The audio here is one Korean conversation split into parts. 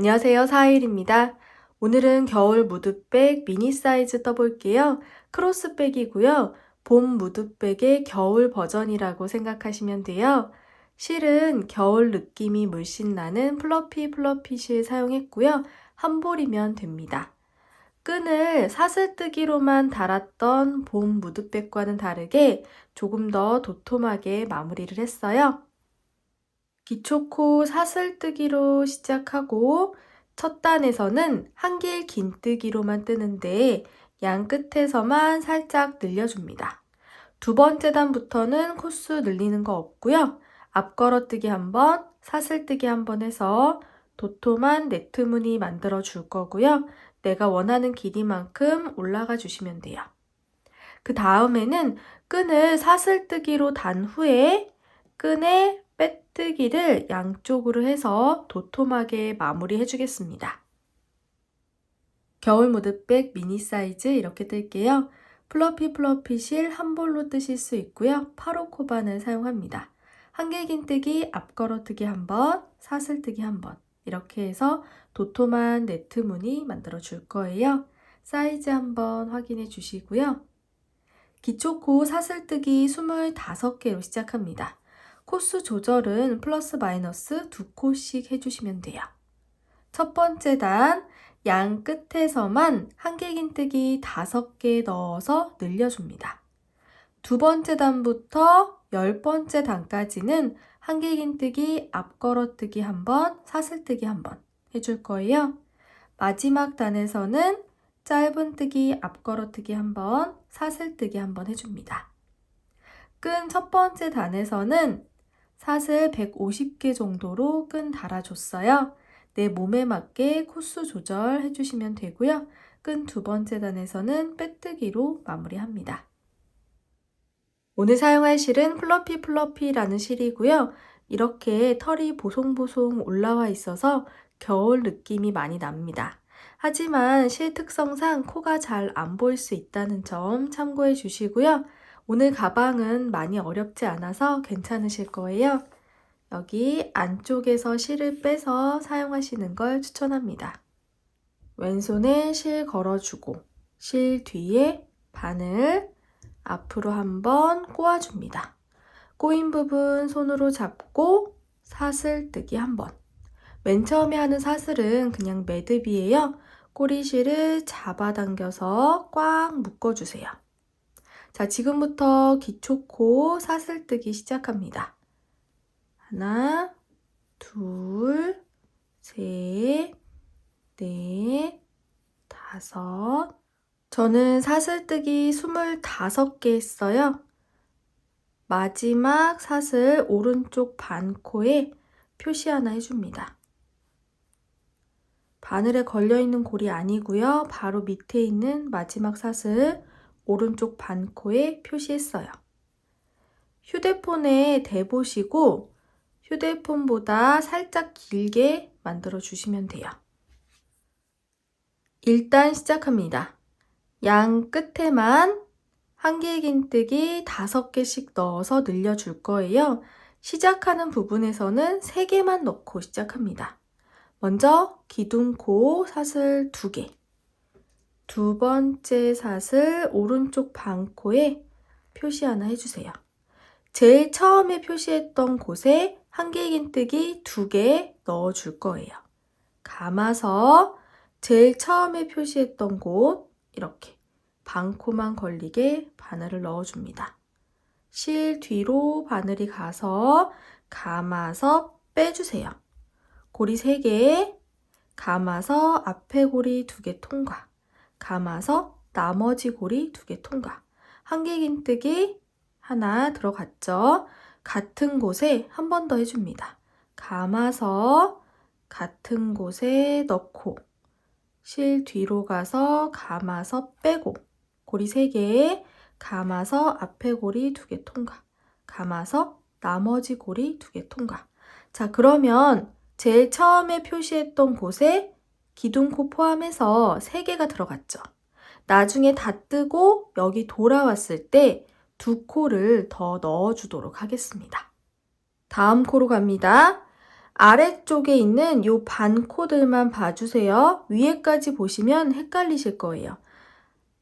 안녕하세요. 사일입니다. 오늘은 겨울 무드백 미니 사이즈 떠볼게요. 크로스백이고요. 봄 무드백의 겨울 버전이라고 생각하시면 돼요. 실은 겨울 느낌이 물씬 나는 플러피 플러피 실 사용했고요. 한 볼이면 됩니다. 끈을 사슬뜨기로만 달았던 봄 무드백과는 다르게 조금 더 도톰하게 마무리를 했어요. 기초코 사슬뜨기로 시작하고 첫 단에서는 한길 긴뜨기로만 뜨는데 양 끝에서만 살짝 늘려줍니다. 두 번째 단부터는 코수 늘리는 거 없고요. 앞걸어뜨기 한 번, 사슬뜨기 한번 해서 도톰한 네트 무늬 만들어 줄 거고요. 내가 원하는 길이만큼 올라가 주시면 돼요. 그 다음에는 끈을 사슬뜨기로 단 후에 끈에 빼뜨기를 양쪽으로 해서 도톰하게 마무리해 주겠습니다. 겨울 무드백 미니 사이즈 이렇게 뜰게요. 플러피 플러피 실 한 볼로 뜨실 수 있고요. 8호 코반을 사용합니다. 한길긴뜨기, 앞걸어뜨기 한 번, 사슬뜨기 한 번. 이렇게 해서 도톰한 네트 무늬 만들어 줄 거예요. 사이즈 한번 확인해 주시고요. 기초코 사슬뜨기 25개로 시작합니다. 코수 조절은 플러스 마이너스 두 코씩 해주시면 돼요. 첫 번째 단, 양 끝에서만 한길긴뜨기 5개 넣어서 늘려줍니다. 두 번째 단부터 열 번째 단까지는 한길긴뜨기, 앞걸어뜨기 한 번, 사슬뜨기 한 번 해줄 거예요. 마지막 단에서는 짧은뜨기, 앞걸어뜨기 한 번, 사슬뜨기 한 번 해줍니다. 끈 첫 번째 단에서는 사슬 150개 정도로 끈 달아줬어요. 내 몸에 맞게 코수 조절해 주시면 되고요. 끈 두 번째 단에서는 빼뜨기로 마무리합니다. 오늘 사용할 실은 플러피 플러피라는 실이고요. 이렇게 털이 보송보송 올라와 있어서 겨울 느낌이 많이 납니다. 하지만 실 특성상 코가 잘 안 보일 수 있다는 점 참고해 주시고요. 오늘 가방은 많이 어렵지 않아서 괜찮으실 거예요. 여기 안쪽에서 실을 빼서 사용하시는 걸 추천합니다. 왼손에 실 걸어주고 실 뒤에 바늘 앞으로 한번 꼬아줍니다. 꼬인 부분 손으로 잡고 사슬 뜨기 한 번. 맨 처음에 하는 사슬은 그냥 매듭이에요. 꼬리실을 잡아당겨서 꽉 묶어주세요. 자, 지금부터 기초코 사슬뜨기 시작합니다. 하나, 둘, 셋, 넷, 다섯. 저는 사슬뜨기 25개 했어요. 마지막 사슬 오른쪽 반코에 표시 하나 해줍니다. 바늘에 걸려있는 골이 아니고요. 바로 밑에 있는 마지막 사슬 오른쪽 반코에 표시했어요. 휴대폰에 대보시고 휴대폰보다 살짝 길게 만들어 주시면 돼요. 일단 시작합니다. 양 끝에만 한길긴뜨기 5개씩 넣어서 늘려줄 거예요. 시작하는 부분에서는 3개만 넣고 시작합니다. 먼저 기둥코 사슬 2개. 두 번째 사슬 오른쪽 반코에 표시 하나 해주세요. 제일 처음에 표시했던 곳에 한길긴뜨기 두 개 넣어줄 거예요. 감아서 제일 처음에 표시했던 곳 이렇게 반코만 걸리게 바늘을 넣어줍니다. 실 뒤로 바늘이 가서 감아서 빼주세요. 고리 3개, 감아서 앞에 고리 2개 통과. 감아서 나머지 고리 두 개 통과. 한길긴뜨기 하나 들어갔죠. 같은 곳에 한 번 더 해줍니다. 감아서 같은 곳에 넣고 실 뒤로 가서 감아서 빼고 고리 3개 감아서 앞에 고리 2개 통과 감아서 나머지 고리 2개 통과 자 그러면 제일 처음에 표시했던 곳에 기둥코 포함해서 3개가 들어갔죠. 나중에 다 뜨고 여기 돌아왔을 때 두 코를 더 넣어주도록 하겠습니다. 다음 코로 갑니다. 아래쪽에 있는 요 반코들만 봐주세요. 위에까지 보시면 헷갈리실 거예요.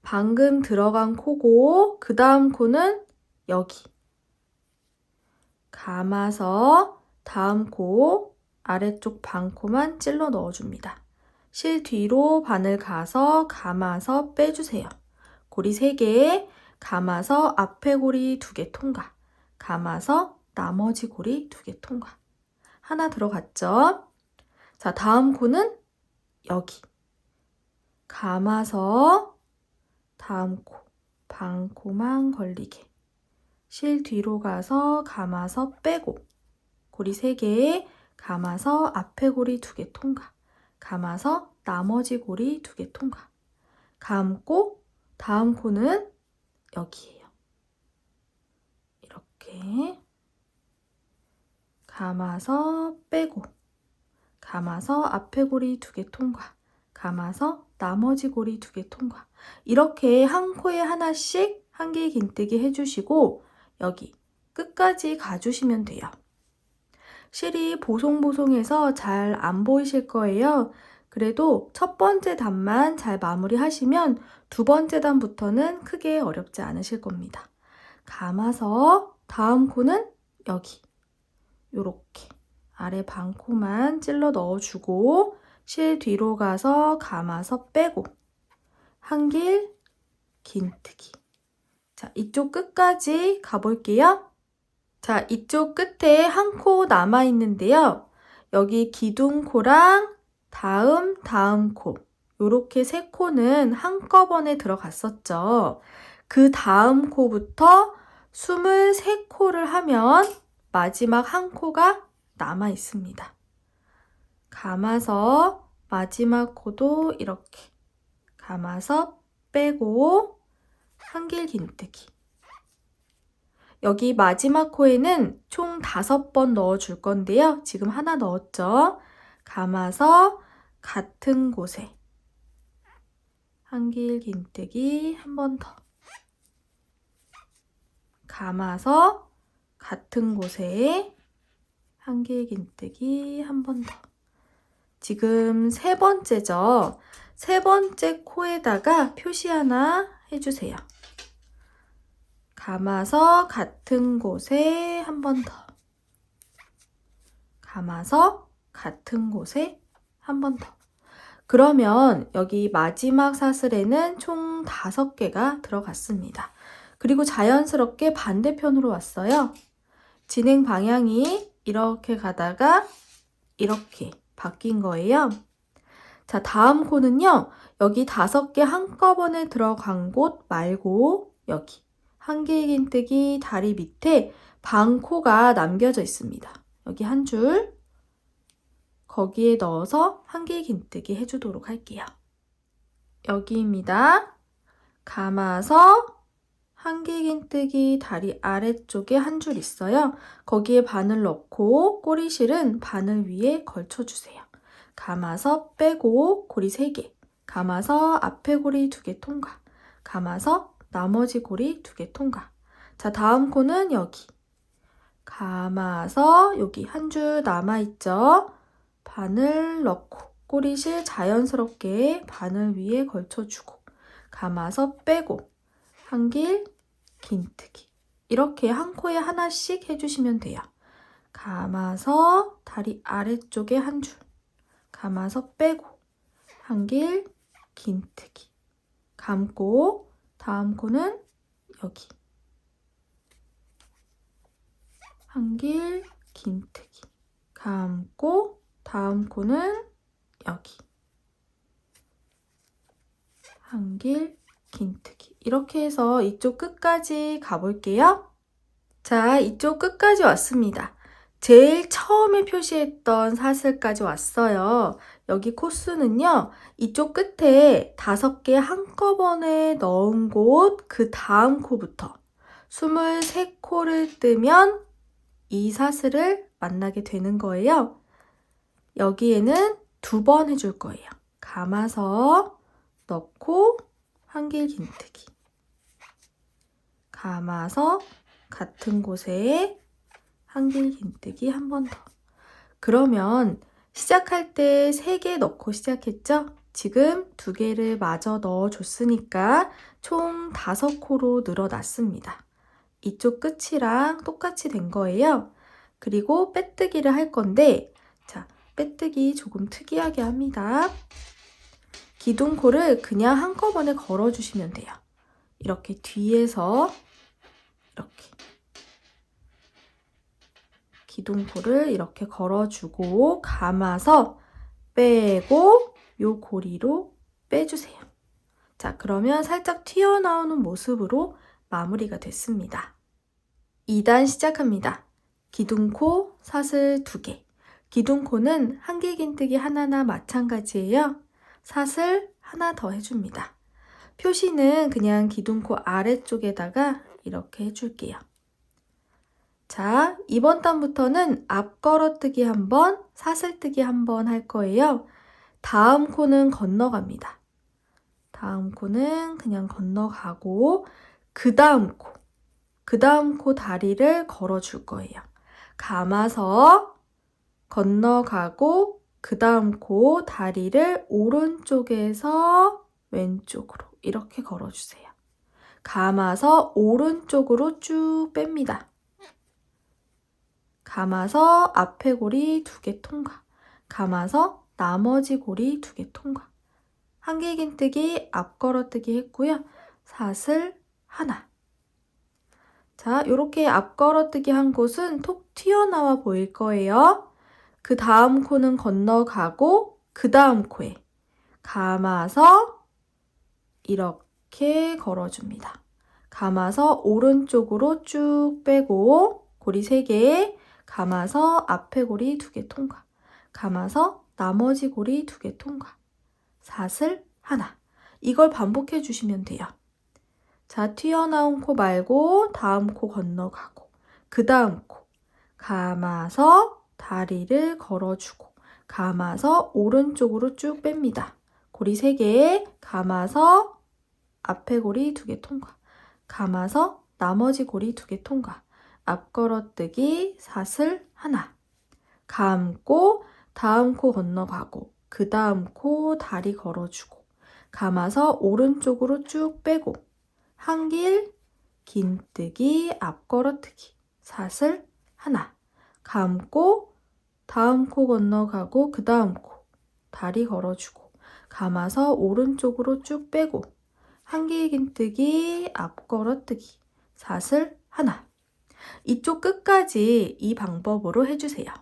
방금 들어간 코고 그 다음 코는 여기. 감아서 다음 코 아래쪽 반코만 찔러 넣어줍니다. 실 뒤로 바늘 가서 감아서 빼주세요. 고리 3개, 감아서 앞에 고리 2개 통과. 감아서 나머지 고리 2개 통과. 하나 들어갔죠? 자, 다음 코는 여기. 감아서 다음 코, 방코만 걸리게. 실 뒤로 가서 감아서 빼고. 고리 3개, 감아서 앞에 고리 2개 통과. 감아서 나머지 고리 2개 통과. 감고 다음 코는 여기에요. 이렇게 감아서 빼고 감아서 앞에 고리 2개 통과. 감아서 나머지 고리 2개 통과. 이렇게 한 코에 하나씩 한길 긴뜨기 해주시고 여기 끝까지 가주시면 돼요. 실이 보송보송해서 잘 안 보이실 거예요. 그래도 첫 번째 단만 잘 마무리 하시면 두 번째 단부터는 크게 어렵지 않으실 겁니다. 감아서 다음 코는 여기. 요렇게 아래 반 코만 찔러 넣어주고 실 뒤로 가서 감아서 빼고 한길 긴뜨기. 자, 이쪽 끝까지 가볼게요. 자, 이쪽 끝에 한 코 남아 있는데요. 여기 기둥코랑 다음, 다음 코. 요렇게 세 코는 한꺼번에 들어갔었죠. 그 다음 코부터 23코를 하면 마지막 한 코가 남아 있습니다. 감아서 마지막 코도 이렇게 감아서 빼고 한길 긴뜨기. 여기 마지막 코에는 총 다섯 번 넣어줄 건데요. 지금 하나 넣었죠? 감아서 같은 곳에 한길 긴뜨기 한 번 더. 감아서 같은 곳에 한길 긴뜨기 한 번 더. 지금 세 번째죠. 세 번째 코에다가 표시 하나 해주세요. 감아서 같은 곳에 한 번 더. 감아서 같은 곳에 한 번 더. 그러면 여기 마지막 사슬에는 총 다섯 개가 들어갔습니다. 그리고 자연스럽게 반대편으로 왔어요. 진행 방향이 이렇게 가다가 이렇게 바뀐 거예요. 자, 다음 코는요. 여기 다섯 개 한꺼번에 들어간 곳 말고 여기 한길 긴뜨기 다리 밑에 방코가 남겨져 있습니다. 여기 한 줄 거기에 넣어서 한길 긴뜨기 해주도록 할게요. 여기입니다. 감아서 한길 긴뜨기 다리 아래쪽에 한 줄 있어요. 거기에 바늘 넣고 꼬리실은 바늘 위에 걸쳐주세요. 감아서 빼고 고리 3개. 감아서 앞에 고리 2개 통과. 감아서 나머지 고리 2개 통과. 자, 다음 코는 여기. 감아서 여기 한 줄 남아있죠? 바늘 넣고 꼬리실 자연스럽게 바늘 위에 걸쳐주고 감아서 빼고 한 길 긴뜨기 이렇게 한 코에 하나씩 해주시면 돼요. 감아서 다리 아래쪽에 한 줄 감아서 빼고 한 길 긴뜨기 감고 다음 코는 여기 한길 긴뜨기 감고 다음 코는 여기 한길 긴뜨기 이렇게 해서 이쪽 끝까지 가볼게요. 자, 이쪽 끝까지 왔습니다. 제일 처음에 표시했던 사슬까지 왔어요. 여기 코스는요, 이쪽 끝에 다섯 개 한꺼번에 넣은 곳, 그 다음 코부터 23코를 뜨면 이 사슬을 만나게 되는 거예요. 여기에는 두 번 해줄 거예요. 감아서 넣고 한길 긴뜨기. 감아서 같은 곳에 한길 긴뜨기 한 번 더. 그러면 시작할 때 3개 넣고 시작했죠? 지금 2개를 마저 넣어줬으니까 총 5코로 늘어났습니다. 이쪽 끝이랑 똑같이 된 거예요. 그리고 빼뜨기를 할 건데, 자, 빼뜨기 조금 특이하게 합니다. 기둥코를 그냥 한꺼번에 걸어주시면 돼요. 이렇게 뒤에서 이렇게 기둥코를 이렇게 걸어주고 감아서 빼고 요 고리로 빼주세요. 자, 그러면 살짝 튀어나오는 모습으로 마무리가 됐습니다. 2단 시작합니다. 기둥코, 사슬 2개. 기둥코는 한길긴뜨기 하나나 마찬가지예요. 사슬 하나 더 해줍니다. 표시는 그냥 기둥코 아래쪽에다가 이렇게 해줄게요. 자, 이번 단부터는 앞 걸어뜨기 한 번, 사슬뜨기 한번 할 거예요. 다음 코는 건너갑니다. 다음 코는 그냥 건너가고, 그 다음 코, 그 다음 코 다리를 걸어줄 거예요. 감아서 건너가고, 그 다음 코 다리를 오른쪽에서 왼쪽으로 이렇게 걸어주세요. 감아서 오른쪽으로 쭉 뺍니다. 감아서 앞에 고리 두 개 통과. 감아서 나머지 고리 두 개 통과. 한길긴뜨기 앞 걸어뜨기 했고요. 사슬 하나. 자, 이렇게 앞 걸어뜨기 한 곳은 톡 튀어나와 보일 거예요. 그 다음 코는 건너가고 그 다음 코에 감아서 이렇게 걸어줍니다. 감아서 오른쪽으로 쭉 빼고 고리 3개 감아서 앞에 고리 2개 통과. 감아서 나머지 고리 2개 통과. 사슬 하나. 이걸 반복해 주시면 돼요. 자, 튀어나온 코 말고 다음 코 건너가고 그 다음 코. 감아서 다리를 걸어주고 감아서 오른쪽으로 쭉 뺍니다. 고리 3개 감아서 앞에 고리 2개 통과. 감아서 나머지 고리 2개 통과 앞 걸어뜨기 사슬 하나. 감고 다음 코 건너가고 그 다음 코 다리 걸어주고 감아서 오른쪽으로 쭉 빼고 한길 긴뜨기 앞 걸어뜨기 사슬 하나. 감고 다음 코 건너가고 그 다음 코 다리 걸어주고 감아서 오른쪽으로 쭉 빼고 한길 긴뜨기 앞 걸어뜨기 사슬 하나 이쪽 끝까지 이 방법으로 해주세요.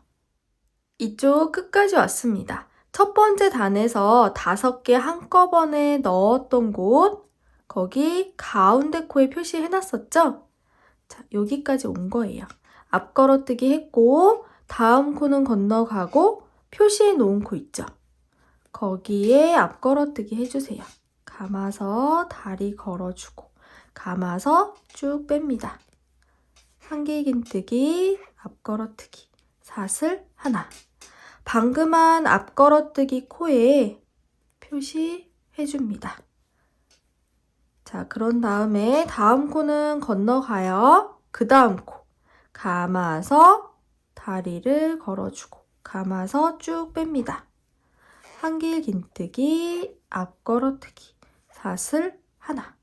이쪽 끝까지 왔습니다. 첫 번째 단에서 다섯 개 한꺼번에 넣었던 곳, 거기 가운데 코에 표시해놨었죠? 자, 여기까지 온 거예요. 앞 걸어뜨기 했고, 다음 코는 건너가고, 표시해 놓은 코 있죠? 거기에 앞 걸어뜨기 해주세요. 감아서 다리 걸어주고, 감아서 쭉 뺍니다. 한길긴뜨기, 앞걸어뜨기, 사슬 하나. 방금한 앞걸어뜨기 코에 표시해줍니다. 자, 그런 다음에 다음 코는 건너가요. 그 다음 코. 감아서 다리를 걸어주고, 감아서 쭉 뺍니다. 한길 긴뜨기, 앞걸어뜨기, 사슬 하나.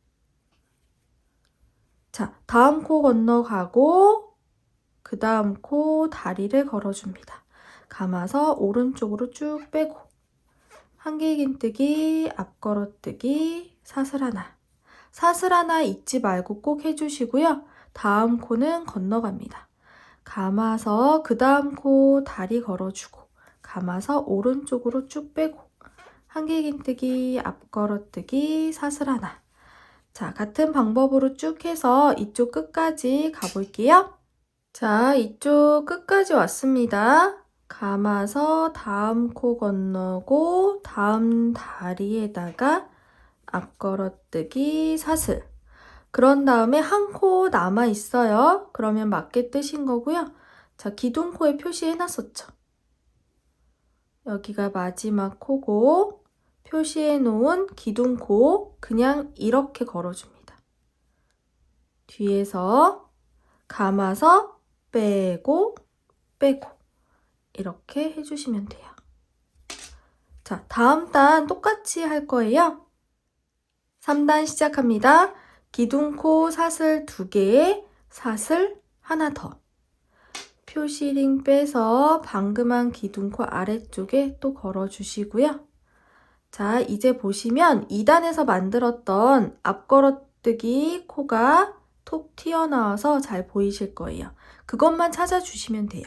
자, 다음 코 건너가고 그 다음 코 다리를 걸어줍니다. 감아서 오른쪽으로 쭉 빼고 한길긴뜨기, 앞걸어뜨기, 사슬 하나. 사슬 하나 잊지 말고 꼭 해주시고요. 다음 코는 건너갑니다. 감아서 그 다음 코 다리 걸어주고 감아서 오른쪽으로 쭉 빼고 한길긴뜨기, 앞걸어뜨기, 사슬 하나. 자, 같은 방법으로 쭉 해서 이쪽 끝까지 가볼게요. 자, 이쪽 끝까지 왔습니다. 감아서 다음 코 건너고 다음 다리에다가 앞걸어뜨기 사슬. 그런 다음에 한 코 남아 있어요. 그러면 맞게 뜨신 거고요. 자, 기둥코에 표시해 놨었죠. 여기가 마지막 코고 표시해 놓은 기둥코 그냥 이렇게 걸어줍니다. 뒤에서 감아서 빼고 빼고 이렇게 해주시면 돼요. 자, 다음 단 똑같이 할 거예요. 3단 시작합니다. 기둥코 사슬 2개에 사슬 하나 더. 표시링 빼서 방금 한 기둥코 아래쪽에 또 걸어주시고요. 자, 이제 보시면 2단에서 만들었던 앞걸어뜨기 코가 톡 튀어나와서 잘 보이실 거예요. 그것만 찾아주시면 돼요.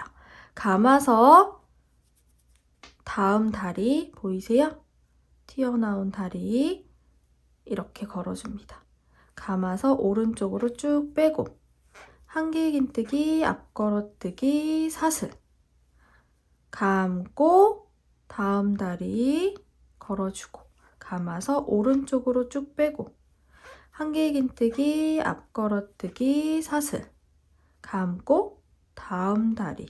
감아서 다음 다리 보이세요? 튀어나온 다리 이렇게 걸어줍니다. 감아서 오른쪽으로 쭉 빼고 한길긴뜨기, 앞걸어뜨기, 사슬 감고 다음 다리 걸어주고 감아서 오른쪽으로 쭉 빼고 한길긴뜨기, 앞걸어뜨기, 사슬 감고 다음 다리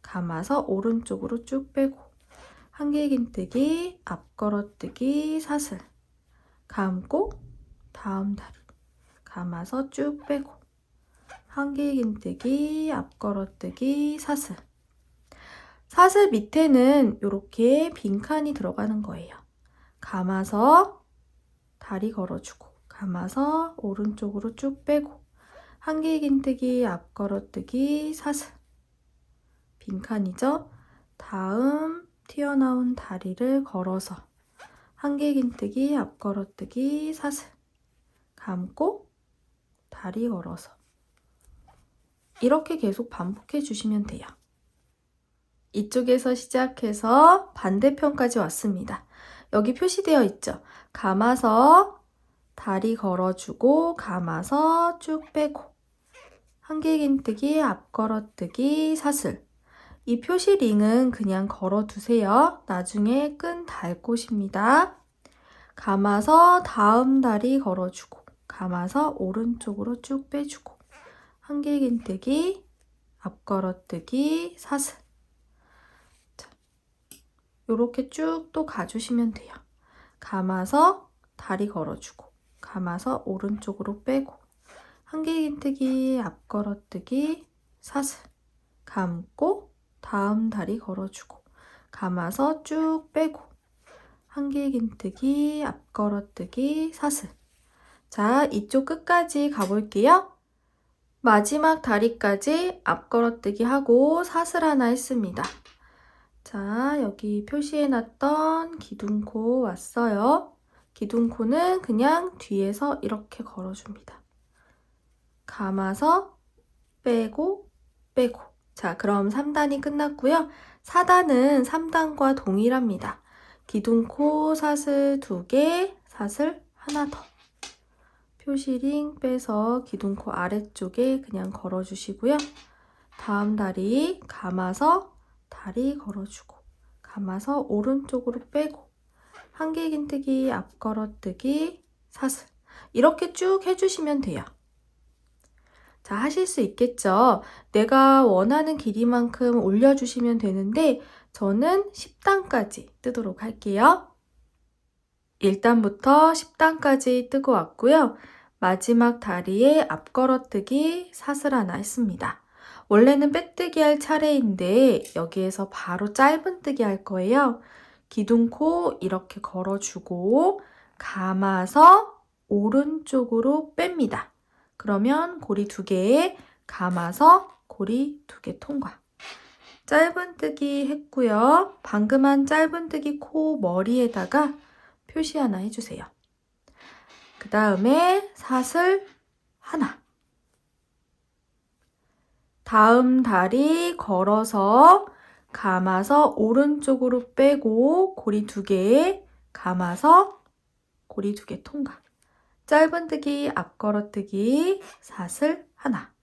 감아서 오른쪽으로 쭉 빼고 한길긴뜨기, 앞걸어뜨기, 사슬 감고 다음 다리 감아서 쭉 빼고 한길긴뜨기, 앞걸어뜨기, 사슬 사슬 밑에는 이렇게 빈칸이 들어가는 거예요. 감아서 다리 걸어주고 감아서 오른쪽으로 쭉 빼고 한길긴뜨기, 앞걸어뜨기, 사슬 빈칸이죠? 다음 튀어나온 다리를 걸어서 한길긴뜨기, 앞걸어뜨기, 사슬 감고 다리 걸어서 이렇게 계속 반복해 주시면 돼요. 이쪽에서 시작해서 반대편까지 왔습니다. 여기 표시되어 있죠? 감아서 다리 걸어주고 감아서 쭉 빼고 한길긴뜨기, 앞걸어뜨기, 사슬 이 표시 링은 그냥 걸어두세요. 나중에 끈 달 곳입니다. 감아서 다음 다리 걸어주고 감아서 오른쪽으로 쭉 빼주고 한길긴뜨기, 앞걸어뜨기, 사슬 자, 요렇게 쭉 또 가주시면 돼요. 감아서 다리 걸어주고 감아서 오른쪽으로 빼고 한길긴뜨기, 앞걸어뜨기, 사슬 감고 다음 다리 걸어주고 감아서 쭉 빼고 한길긴뜨기, 앞걸어뜨기, 사슬 자, 이쪽 끝까지 가볼게요. 마지막 다리까지 앞걸어뜨기 하고 사슬 하나 했습니다. 자, 여기 표시해놨던 기둥코 왔어요. 기둥코는 그냥 뒤에서 이렇게 걸어줍니다. 감아서 빼고 빼고 자, 그럼 3단이 끝났고요. 4단은 3단과 동일합니다. 기둥코 사슬 2개, 사슬 하나 더. 표시링 빼서 기둥코 아래쪽에 그냥 걸어주시고요. 다음 다리 감아서 다리 걸어주고 감아서 오른쪽으로 빼고 한길긴뜨기, 앞걸어뜨기, 사슬 이렇게 쭉 해주시면 돼요. 자, 하실 수 있겠죠? 내가 원하는 길이만큼 올려주시면 되는데 저는 10단까지 뜨도록 할게요. 1단부터 10단까지 뜨고 왔고요. 마지막 다리에 앞걸어뜨기 사슬 하나 했습니다. 원래는 빼뜨기 할 차례인데 여기에서 바로 짧은뜨기 할 거예요. 기둥코 이렇게 걸어주고 감아서 오른쪽으로 뺍니다. 그러면 고리 두 개에 감아서 고리 두 개 통과. 짧은뜨기 했고요. 방금 한 짧은뜨기 코 머리에다가 표시 하나 해주세요. 그 다음에 사슬 하나. 다음 다리 걸어서 감아서 오른쪽으로 빼고 고리 두 개에 감아서 고리 두 개 통과. 짧은뜨기, 앞걸어뜨기, 사슬 하나.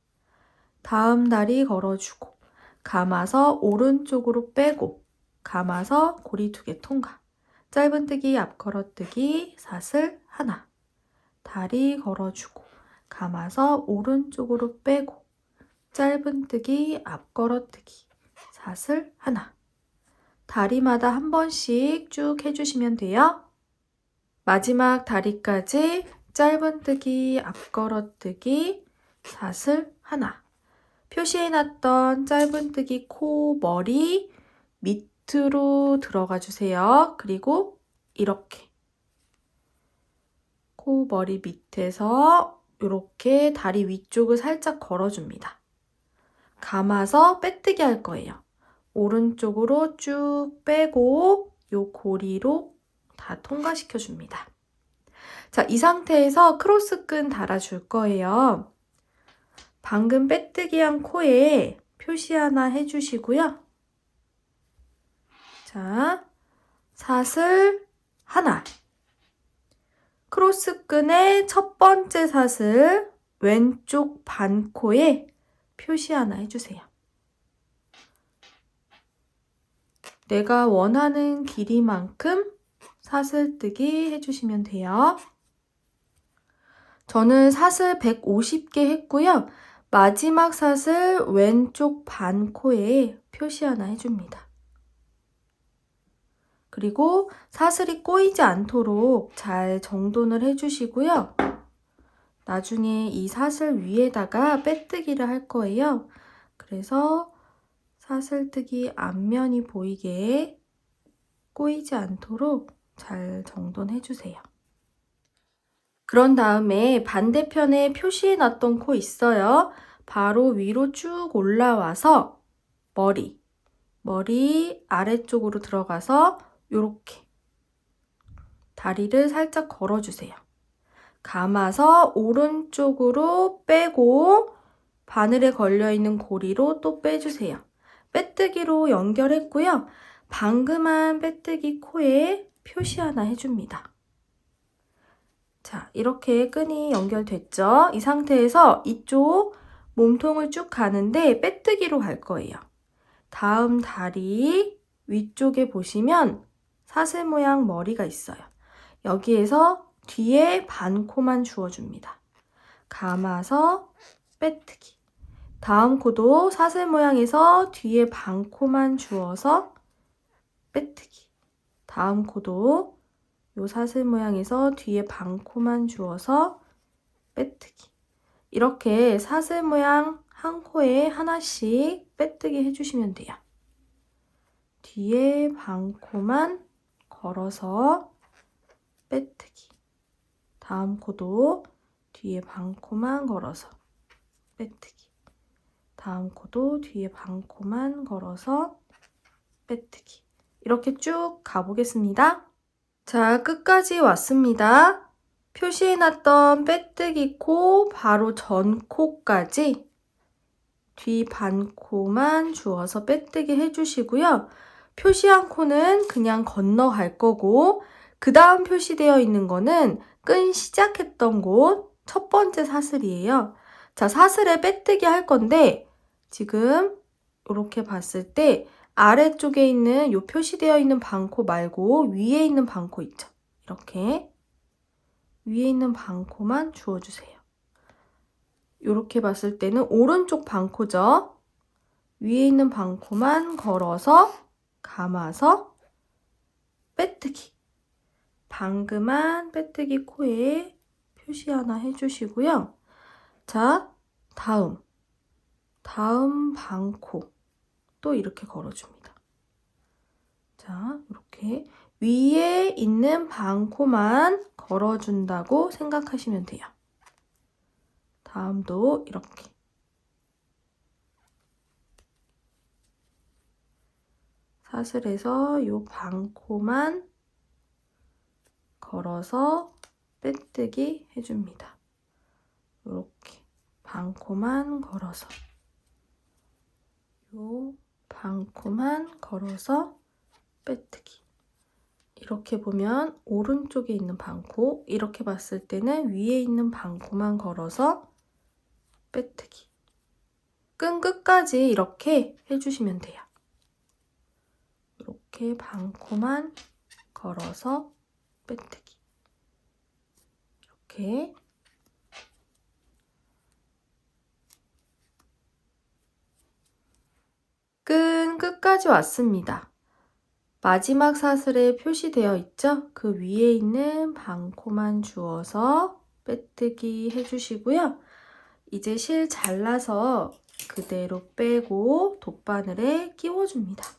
다음 다리 걸어주고 감아서 오른쪽으로 빼고 감아서 고리 두 개 통과. 짧은뜨기, 앞걸어뜨기, 사슬 하나. 다리 걸어주고 감아서 오른쪽으로 빼고 짧은뜨기, 앞걸어뜨기, 사슬 하나. 다리마다 한 번씩 쭉 해주시면 돼요. 마지막 다리까지 짧은뜨기, 앞걸어뜨기, 사슬 하나. 표시해놨던 짧은뜨기 코 머리 밑으로 들어가 주세요. 그리고 이렇게 코 머리 밑에서 이렇게 다리 위쪽을 살짝 걸어줍니다. 감아서 빼뜨기 할 거예요. 오른쪽으로 쭉 빼고 요 고리로 다 통과시켜 줍니다. 자, 이 상태에서 크로스끈 달아줄 거예요. 방금 빼뜨기 한 코에 표시 하나 해주시고요. 자, 사슬 하나. 크로스끈의 첫 번째 사슬 왼쪽 반코에 표시 하나 해주세요. 내가 원하는 길이만큼 사슬뜨기 해주시면 돼요. 저는 사슬 150개 했고요. 마지막 사슬 왼쪽 반 코에 표시 하나 해줍니다. 그리고 사슬이 꼬이지 않도록 잘 정돈을 해주시고요. 나중에 이 사슬 위에다가 빼뜨기를 할 거예요. 그래서 사슬뜨기 앞면이 보이게 꼬이지 않도록 잘 정돈해 주세요. 그런 다음에 반대편에 표시해 놨던 코 있어요. 바로 위로 쭉 올라와서 머리, 머리 아래쪽으로 들어가서 이렇게 다리를 살짝 걸어주세요. 감아서 오른쪽으로 빼고 바늘에 걸려있는 고리로 또 빼주세요. 빼뜨기로 연결했고요. 방금한 빼뜨기 코에 표시 하나 해줍니다. 자, 이렇게 끈이 연결됐죠? 이 상태에서 이쪽 몸통을 쭉 가는데 빼뜨기로 갈 거예요. 다음 다리 위쪽에 보시면 사슬 모양 머리가 있어요. 여기에서 뒤에 반코만 주어줍니다. 감아서 빼뜨기. 다음 코도 사슬 모양에서 뒤에 반코만 주어서 빼뜨기. 다음 코도 요 사슬 모양에서 뒤에 반코만 주어서 빼뜨기. 이렇게 사슬 모양 한 코에 하나씩 빼뜨기 해주시면 돼요. 뒤에 반코만 걸어서 빼뜨기. 다음 코도 뒤에 반코만 걸어서 빼뜨기. 다음 코도 뒤에 반코만 걸어서 빼뜨기. 이렇게 쭉 가보겠습니다. 자, 끝까지 왔습니다. 표시해놨던 빼뜨기 코 바로 전 코까지 뒤 반코만 주어서 빼뜨기 해주시고요. 표시한 코는 그냥 건너갈 거고 그 다음 표시되어 있는 거는 끈 시작했던 곳 첫 번째 사슬이에요. 자, 사슬에 빼뜨기 할 건데 지금 이렇게 봤을 때 아래쪽에 있는 요 표시되어 있는 반코 말고 위에 있는 반코 있죠. 이렇게 위에 있는 반코만 주어주세요. 이렇게 봤을 때는 오른쪽 반코죠. 위에 있는 반코만 걸어서 감아서 빼뜨기. 방금한 빼뜨기 코에 표시 하나 해주시고요. 자, 다음. 다음 반코. 또 이렇게 걸어줍니다. 자, 이렇게 위에 있는 반코만 걸어준다고 생각하시면 돼요. 다음도 이렇게. 사슬에서 요 반코만 걸어서 빼뜨기 해줍니다. 이렇게 반코만 걸어서 요 반코만 걸어서 빼뜨기 이렇게 보면 오른쪽에 있는 반코 이렇게 봤을 때는 위에 있는 반코만 걸어서 빼뜨기 끈 끝까지 이렇게 해주시면 돼요. 이렇게 반코만 걸어서 빼뜨기 이렇게 끈 끝까지 왔습니다. 마지막 사슬에 표시되어 있죠? 그 위에 있는 반코만 주어서 빼뜨기 해주시고요. 이제 실 잘라서 그대로 빼고 돗바늘에 끼워줍니다.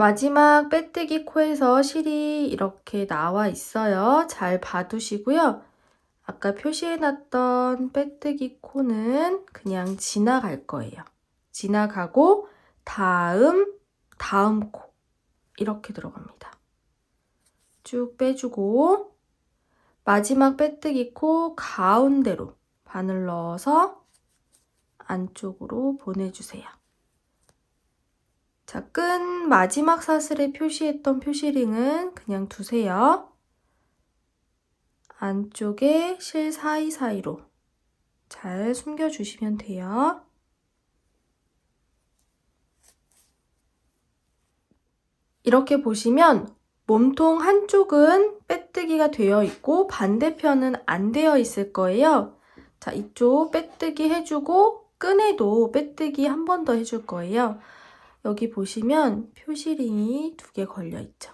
마지막 빼뜨기 코에서 실이 이렇게 나와 있어요. 잘 봐두시고요. 아까 표시해놨던 빼뜨기 코는 그냥 지나갈 거예요. 지나가고 다음, 다음 코 이렇게 들어갑니다. 쭉 빼주고 마지막 빼뜨기 코 가운데로 바늘 넣어서 안쪽으로 보내주세요. 자, 끈 마지막 사슬에 표시했던 표시링은 그냥 두세요. 안쪽에 실 사이사이로 잘 숨겨주시면 돼요. 이렇게 보시면 몸통 한쪽은 빼뜨기가 되어 있고 반대편은 안 되어 있을 거예요. 자, 이쪽 빼뜨기 해주고 끈에도 빼뜨기 한 번 더 해줄 거예요. 여기 보시면 표시링이 두 개 걸려 있죠.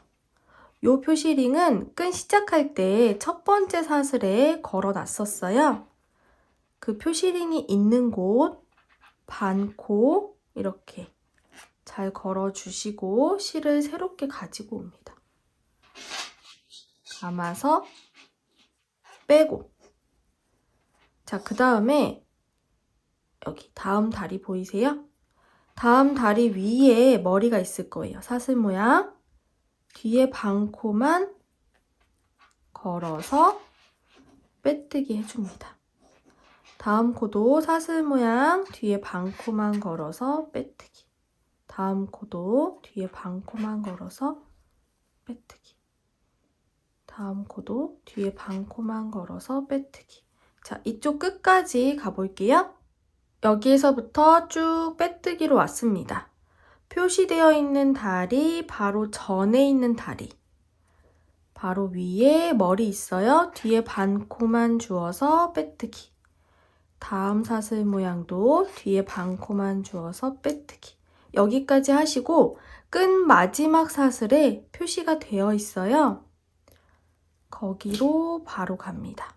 요 표시링은 끈 시작할 때 첫 번째 사슬에 걸어 놨었어요. 그 표시링이 있는 곳 반코 이렇게 잘 걸어 주시고 실을 새롭게 가지고 옵니다. 감아서 빼고 자, 그 다음에 여기 다음 다리 보이세요? 다음 다리 위에 머리가 있을 거예요. 사슬 모양. 뒤에 반코만 걸어서 빼뜨기 해줍니다. 다음 코도 사슬 모양 뒤에 반코만 걸어서 빼뜨기. 다음 코도 뒤에 반코만 걸어서 빼뜨기. 다음 코도 뒤에 반코만 걸어서 빼뜨기. 자, 이쪽 끝까지 가볼게요. 여기에서부터 쭉 빼뜨기로 왔습니다. 표시되어 있는 다리 바로 전에 있는 다리. 바로 위에 머리 있어요. 뒤에 반코만 주어서 빼뜨기. 다음 사슬 모양도 뒤에 반코만 주어서 빼뜨기. 여기까지 하시고 끈 마지막 사슬에 표시가 되어 있어요. 거기로 바로 갑니다.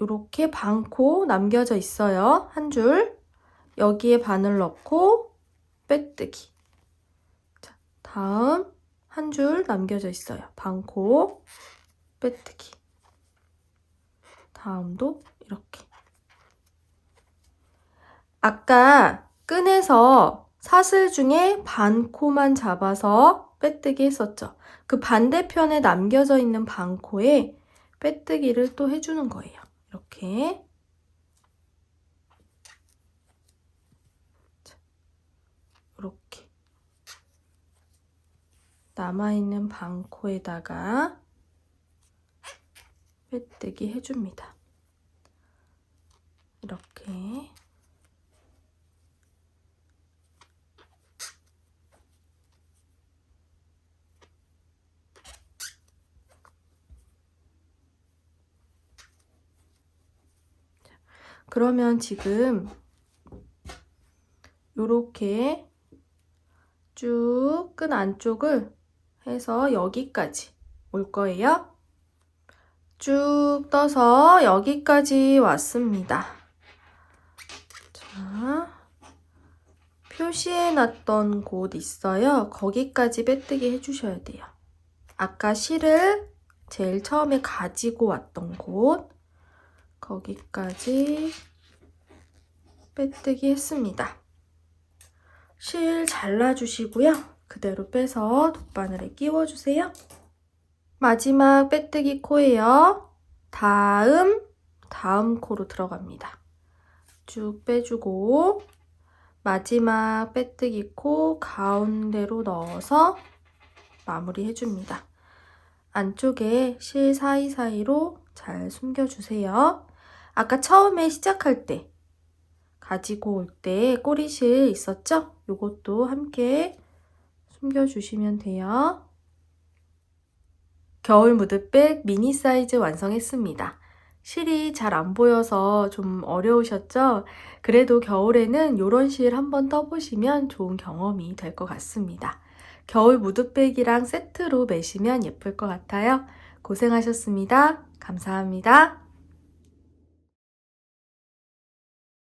이렇게 반코 남겨져 있어요. 한 줄. 여기에 바늘 넣고 빼뜨기. 자, 다음 한 줄 남겨져 있어요. 반코 빼뜨기. 다음도 이렇게. 아까 끈에서 사슬 중에 반코만 잡아서 빼뜨기 했었죠. 그 반대편에 남겨져 있는 반코에 빼뜨기를 또 해주는 거예요. 이렇게. 이렇게. 남아있는 방코에다가 빼뜨기 해줍니다. 이렇게 그러면 지금 요렇게 쭉 끈 안쪽을 해서 여기까지 올 거예요. 쭉 떠서 여기까지 왔습니다. 자, 표시해 놨던 곳 있어요. 거기까지 빼뜨기 해주셔야 돼요. 아까 실을 제일 처음에 가지고 왔던 곳 거기까지 빼뜨기 했습니다. 실 잘라주시고요. 그대로 빼서 돗바늘에 끼워주세요. 마지막 빼뜨기 코예요. 다음, 다음 코로 들어갑니다. 쭉 빼주고 마지막 빼뜨기 코 가운데로 넣어서 마무리 해줍니다. 안쪽에 실 사이사이로 잘 숨겨주세요. 아까 처음에 시작할 때 가지고 올 때 꼬리실 있었죠? 요것도 함께 숨겨주시면 돼요. 겨울 무드백 미니 사이즈 완성했습니다. 실이 잘 안 보여서 좀 어려우셨죠? 그래도 겨울에는 이런 실 한번 떠보시면 좋은 경험이 될 것 같습니다. 겨울 무드백이랑 세트로 매시면 예쁠 것 같아요. 고생하셨습니다. 감사합니다.